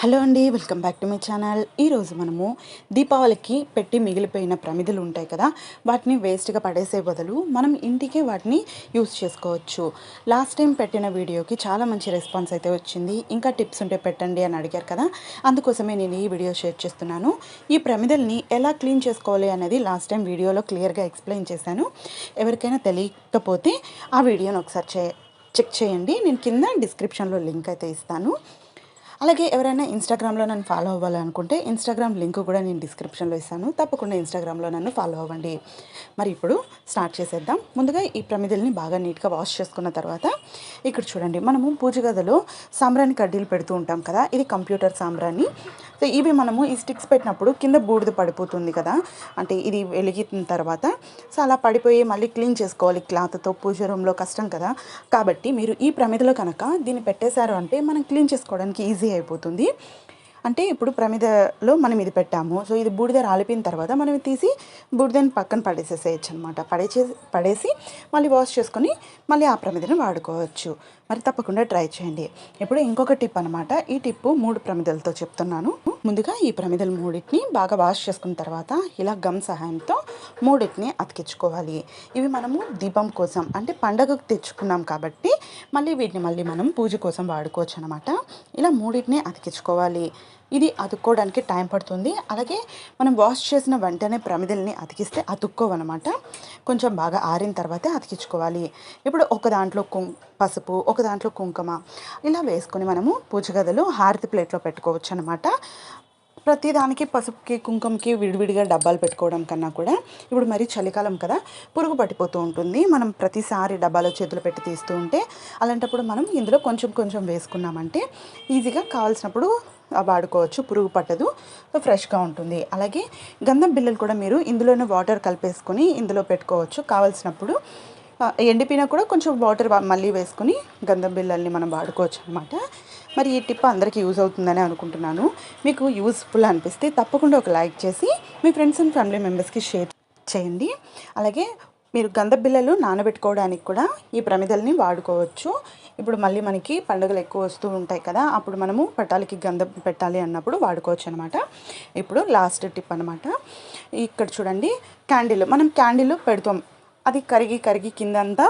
Hello అండి welcome back to my channel. ఈరోజు మనము దీపావళికి పెట్టి మిగిలిపోయిన ప్రమిదలు ఉంటాయి కదా వాటిని వేస్ట్గా పడేసే బదులు మనం ఇంటికే వాటిని యూస్ చేసుకోవచ్చు. లాస్ట్ టైం పెట్టిన వీడియోకి చాలా మంచి రెస్పాన్స్ అయితే వచ్చింది. ఇంకా టిప్స్ ఉంటే పెట్టండి అని అడిగారు కదా అందుకోసమే నేను ఈ వీడియో షేర్ చేస్తున్నాను. ఈ ప్రమిదల్ని ఎలా క్లీన్ చేసుకోవాలి అనేది లాస్ట్ టైం వీడియోలో క్లియర్గా ఎక్స్ప్లెయిన్ చేశాను. ఎవరికైనా తెలియకపోతే ఆ వీడియోని ఒకసారి చెక్ చేయండి. నేను కింద డిస్క్రిప్షన్లో లింక్ అయితే ఇస్తాను. అలాగే ఎవరైనా ఇన్స్టాగ్రామ్లో నన్ను ఫాలో అవ్వాలనుకుంటే ఇన్స్టాగ్రామ్ లింక్ కూడా నేను డిస్క్రిప్షన్లో ఇస్తాను. తప్పకుండా ఇన్స్టాగ్రామ్లో నన్ను ఫాలో అవ్వండి. మరి ఇప్పుడు స్టార్ట్ చేసేద్దాం. ముందుగా ఈ ప్రమిదల్ని బాగా నీట్గా వాష్ చేసుకున్న తర్వాత ఇక్కడ చూడండి మనము పూజ గదిలో సాంబ్రాణి కడ్డీలు పెడుతూ ఉంటాం కదా ఇది కంప్యూటర్ సాంబ్రాణి. సో ఇవి మనము ఈ స్టిక్స్ పెట్టినప్పుడు కింద బూడిద పడిపోతుంది కదా అంటే ఇది వెలిగిన తర్వాత. సో అలా పడిపోయి మళ్ళీ క్లీన్ చేసుకోవాలి. క్లాత్తో పూజ రూమ్లో కష్టం కదా. కాబట్టి మీరు ఈ ప్రమిదలో కనుక దీన్ని పెట్టేశారు అంటే మనం క్లీన్ చేసుకోవడానికి ఈజీ అయిపోతుంది. అంటే ఇప్పుడు ప్రమిదలో మనం ఇది పెట్టాము. సో ఇది బూడిద రాలిపోయిన తర్వాత మనం తీసి బూడిదని పక్కన పడేసేసేయచ్చు అనమాట పడేసే పడేసి మళ్ళీ వాష్ చేసుకొని మళ్ళీ ఆ ప్రమిదను వాడుకోవచ్చు. మరి తప్పకుండా ట్రై చేయండి. ఇప్పుడు ఇంకొక టిప్ అనమాట ఈ టిప్పు మూడు ప్రమిదలతో చెప్తున్నాను. ముందుగా ఈ ప్రమిదలు మూడింటిని బాగా వాష్ చేసుకున్న తర్వాత ఇలా గమ్ సహాయంతో మూడింటిని అతికించుకోవాలి. ఇవి మనము దీపం కోసం అంటే పండగకు తెచ్చుకున్నాం కాబట్టి మళ్ళీ వీటిని మళ్ళీ మనం పూజ కోసం వాడుకోవచ్చు అనమాట ఇలా మూడింటిని అతికించుకోవాలి. ఇది అతుక్కోవడానికి టైం పడుతుంది. అలాగే మనం వాష్ చేసిన వెంటనే ప్రమిదల్ని అతికిస్తే అతుక్కోవన్నమాట. కొంచెం బాగా ఆరిన తర్వాతే అతికించుకోవాలి. ఇప్పుడు ఒక దాంట్లో కుం పసుపు ఒక దాంట్లో కుంకుమ ఇలా వేసుకొని మనము పూజ గదిలో హారతి ప్లేట్లో పెట్టుకోవచ్చు అనమాట ప్రతిదానికి పసుపుకి కుంకుమకి విడివిడిగా డబ్బాలు పెట్టుకోవడం కన్నా కూడా ఇప్పుడు మరి చలికాలం కదా పురుగు పట్టిపోతూ ఉంటుంది. మనం ప్రతిసారి డబ్బాలో చేతులు పెట్టి తీస్తూ ఉంటే అలాంటప్పుడు మనం ఇందులో కొంచెం కొంచెం వేసుకున్నామంటే ఈజీగా కావాల్సినప్పుడు వాడుకోవచ్చు. పురుగు పట్టదు. ఫ్రెష్గా ఉంటుంది. అలాగే గంధం బిళ్ళలు కూడా మీరు ఇందులోనే వాటర్ కలిపేసుకొని ఇందులో పెట్టుకోవచ్చు. కావాల్సినప్పుడు ఎండిపోయినా కూడా కొంచెం వాటర్ మళ్ళీ వేసుకొని గంధం బిళ్ళల్ని మనం వాడుకోవచ్చు అనమాట మరి ఈ టిప్ అందరికీ యూజ్ అవుతుందని అనుకుంటున్నాను. మీకు యూస్ఫుల్ అనిపిస్తే తప్పకుండా ఒక లైక్ చేసి మీ ఫ్రెండ్స్ అండ్ ఫ్యామిలీ మెంబర్స్కి షేర్ చేయండి. అలాగే మీరు గంధ బిళ్ళలు నానబెట్టుకోవడానికి కూడా ఈ ప్రమిదల్ని వాడుకోవచ్చు. ఇప్పుడు మళ్ళీ మనకి పండుగలు ఎక్కువ వస్తూ ఉంటాయి కదా అప్పుడు మనము పట్టాలకి గంధం పెట్టాలి అన్నప్పుడు వాడుకోవచ్చు అనమాట ఇప్పుడు లాస్ట్ టిప్ అనమాట ఇక్కడ చూడండి క్యాండిల్ మనం క్యాండిల్ పెడతాం. అది కరిగి కరిగి కిందంతా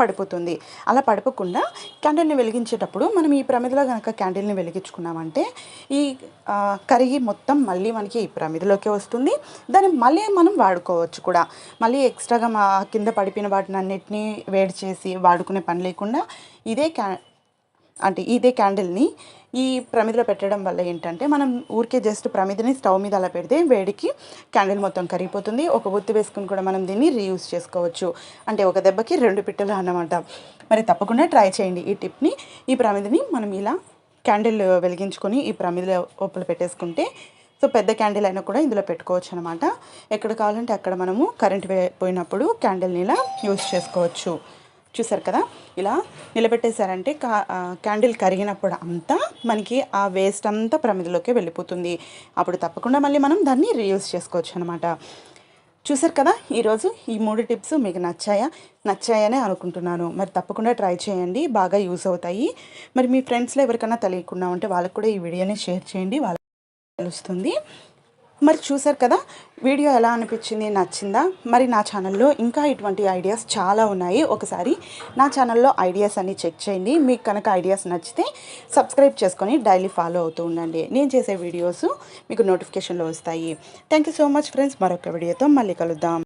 పడిపోతుంది. అలా పడిపోకుండా క్యాండిల్ని వెలిగించేటప్పుడు మనం ఈ ప్రమిదలో కనుక క్యాండిల్ని వెలిగించుకున్నామంటే ఈ కరిగి మొత్తం మళ్ళీ మనకి ఈ ప్రమిదలోకి వస్తుంది. దాన్ని మళ్ళీ మనం వాడుకోవచ్చు కూడా. మళ్ళీ ఎక్స్ట్రాగా మా కింద పడిపోయిన వాటిని అన్నిటినీ వేడి చేసి వాడుకునే పని లేకుండా ఇదే క్యా అంటే ఇదే క్యాండిల్ని ఈ ప్రమిదిలో పెట్టడం వల్ల ఏంటంటే మనం ఊరికే జస్ట్ ప్రమిదిని స్టవ్ మీద అలా పెడితే వేడికి క్యాండిల్ మొత్తం కరిగిపోతుంది. ఒక ఒత్తి వేసుకుని కూడా మనం దీన్ని రీయూస్ చేసుకోవచ్చు. అంటే ఒక దెబ్బకి రెండు పిట్టలు అన్నమాట. మరి తప్పకుండా ట్రై చేయండి ఈ టిప్ని. ఈ ప్రమిదిని మనం ఇలా క్యాండిల్ వెలిగించుకొని ఈ ప్రమిదిలో లోపల పెట్టేసుకుంటే సో పెద్ద క్యాండిల్ అయినా కూడా ఇందులో పెట్టుకోవచ్చు అనమాట ఎక్కడ కావాలంటే అక్కడ మనము కరెంట్ పోయినప్పుడు క్యాండిల్ని ఇలా యూస్ చేసుకోవచ్చు. చూసారు కదా? ఇలా నిలబెట్టేశారంటే కా క్యాండిల్ కరిగినప్పుడు అంతా మనకి ఆ వేస్ట్ అంతా ప్రమిదలోకి వెళ్ళిపోతుంది. అప్పుడు తప్పకుండా మళ్ళీ మనం దాన్ని రీయూస్ చేసుకోవచ్చు అనమాట చూసారు కదా? ఈరోజు ఈ మూడు టిప్స్ మీకు నచ్చాయా? నచ్చాయనే అనుకుంటున్నాను. మరి తప్పకుండా ట్రై చేయండి. బాగా యూస్ అవుతాయి. మరి మీ ఫ్రెండ్స్లో ఎవరికైనా తెలియకుండా ఉంటే వాళ్ళకు కూడా ఈ వీడియోని షేర్ చేయండి. వాళ్ళకి తెలుస్తుంది. మరి చూసారు కదా వీడియో ఎలా అనిపించింది నచ్చిందా? మరి నా ఛానల్లో ఇంకా ఇటువంటి ఐడియాస్ చాలా ఉన్నాయి. ఒకసారి నా ఛానల్లో ఐడియాస్ అన్ని చెక్ చేయండి. మీకు కనుక ఐడియాస్ నచ్చితే సబ్స్క్రైబ్ చేసుకొని డైలీ ఫాలో అవుతూ ఉండండి. నేను చేసే వీడియోస్ మీకు నోటిఫికేషన్లో వస్తాయి. Thank you so much friends. మరొక వీడియోతో మళ్ళీ కలుద్దాం.